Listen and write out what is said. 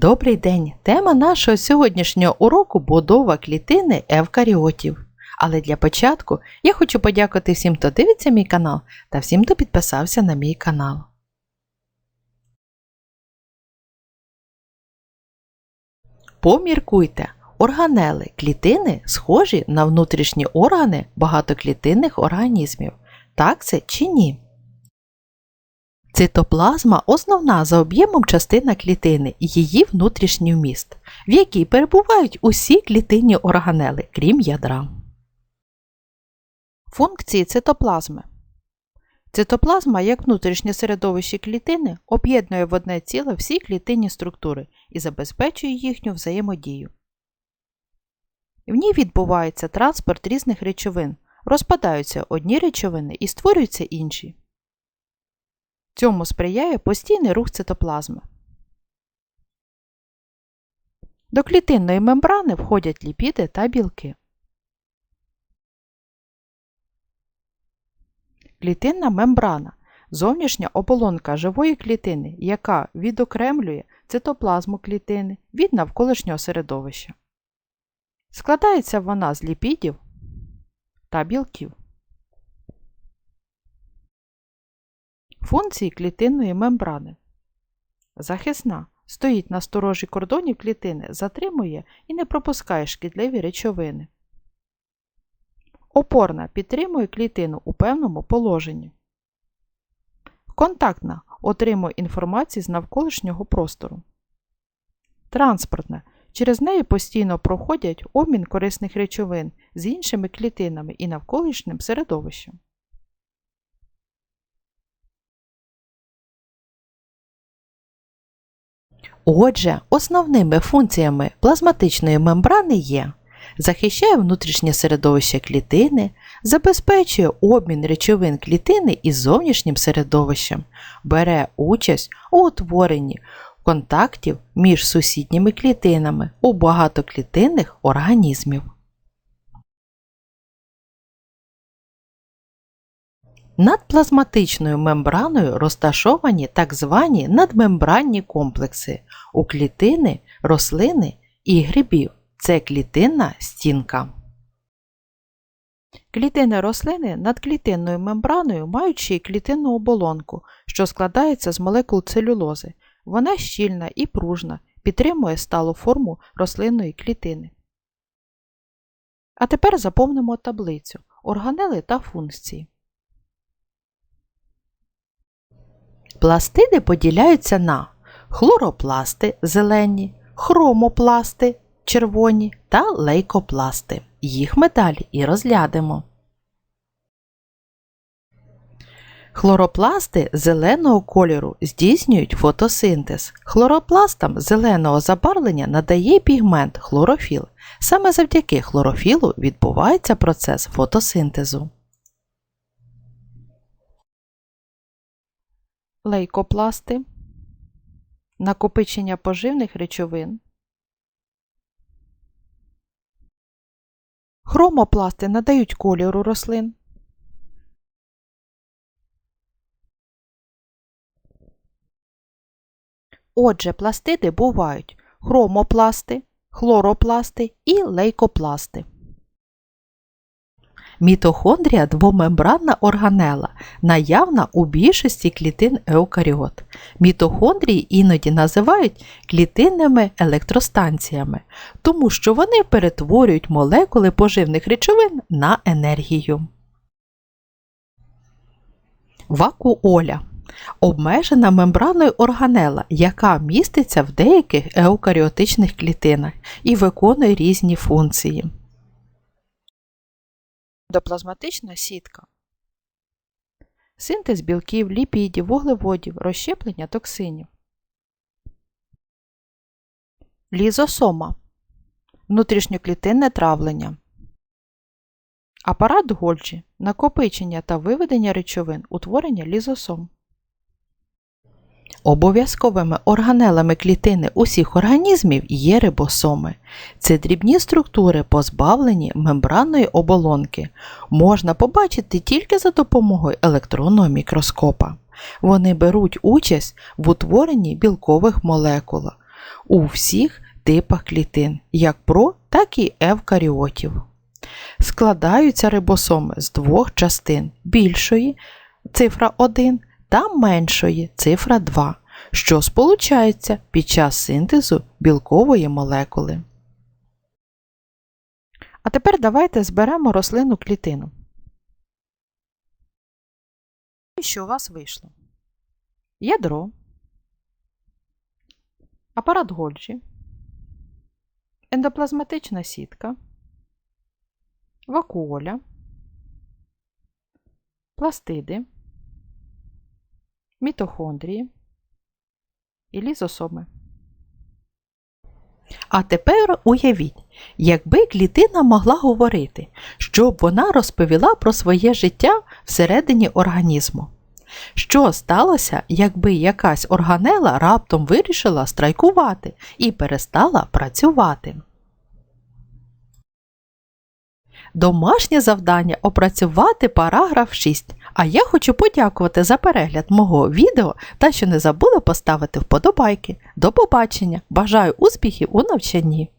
Добрий день! Тема нашого сьогоднішнього уроку будова клітини евкаріотів. Але для початку я хочу подякувати всім, хто дивиться мій канал та всім, хто підписався на мій канал. Поміркуйте, органели клітини схожі на внутрішні органи багатоклітинних організмів. Так це чи ні? Цитоплазма основна за об'ємом частина клітини і її внутрішній вміст, в якій перебувають усі клітинні органели, крім ядра. Функції цитоплазми Цитоплазма, як внутрішнє середовище клітини, об'єднує в одне ціле всі клітинні структури і забезпечує їхню взаємодію. В ній відбувається транспорт різних речовин, розпадаються одні речовини і створюються інші. Цьому сприяє постійний рух цитоплазми. До клітинної мембрани входять ліпіди та білки. Клітинна мембрана зовнішня оболонка живої клітини, яка відокремлює цитоплазму клітини від навколишнього середовища. Складається вона з ліпідів та білків. Функції клітинної мембрани. Захисна стоїть на сторожі кордонів клітини, затримує і не пропускає шкідливі речовини. Опорна підтримує клітину у певному положенні. Контактна отримує інформацію з навколишнього простору. Транспортна. Через неї постійно проходять обмін корисних речовин з іншими клітинами і навколишнім середовищем. Отже, основними функціями плазматичної мембрани є захищає внутрішнє середовище клітини, забезпечує обмін речовин клітини із зовнішнім середовищем, бере участь у утворенні контактів між сусідніми клітинами у багатоклітинних організмів. Над плазматичною мембраною розташовані так звані надмембранні комплекси у клітини, рослини і грибів. Це клітинна стінка. Клітини рослини над клітинною мембраною мають ще клітинну оболонку, що складається з молекул целюлози. Вона щільна і пружна, підтримує сталу форму рослинної клітини. А тепер заповнимо таблицю органели та функції. Пластиди поділяються на хлоропласти зелені, хромопласти червоні та лейкопласти. Їх ми далі і розглянемо. Хлоропласти зеленого кольору здійснюють фотосинтез. Хлоропластам зеленого забарвлення надає пігмент хлорофіл. Саме завдяки хлорофілу відбувається процес фотосинтезу. Лейкопласти накопичення поживних речовин. Хромопласти надають кольору рослин. Отже, пластиди бувають хромопласти, хлоропласти і лейкопласти. Мітохондрія двомембранна органела, наявна у більшості клітин еукаріот. Мітохондрії іноді називають клітинними електростанціями, тому що вони перетворюють молекули поживних речовин на енергію. Вакуоля обмежена мембраною органела, яка міститься в деяких еукаріотичних клітинах і виконує різні функції. Доплазматична сітка. Синтез білків, ліпідів, вуглеводів, розщеплення токсинів. Лізосома. Внутрішньоклітинне травлення. Апарат Гольджі. Накопичення та виведення речовин утворення лізосом. Обов'язковими органелами клітини усіх організмів є рибосоми. Це дрібні структури, позбавлені мембранної оболонки. Можна побачити тільки за допомогою електронного мікроскопа. Вони беруть участь в утворенні білкових молекул. у всіх типах клітин, як про, так і евкаріотів. Складаються рибосоми з двох частин більшої цифра 1 та меншої цифра 2, що сполучаються під час синтезу білкової молекули. А тепер давайте зберемо рослинну клітину. І що у вас вийшло? Ядро, апарат Гольджі, ендоплазматична сітка, вакуоля, пластиди, мітохондрії і лізосоми. А тепер уявіть, якби клітина могла говорити, щоб вона розповіла про своє життя всередині організму. Що сталося, якби якась органела раптом вирішила страйкувати і перестала працювати? Домашнє завдання опрацювати параграф 6. А я хочу подякувати за перегляд мого відео та що не забули поставити вподобайки. До побачення! Бажаю успіхів у навчанні!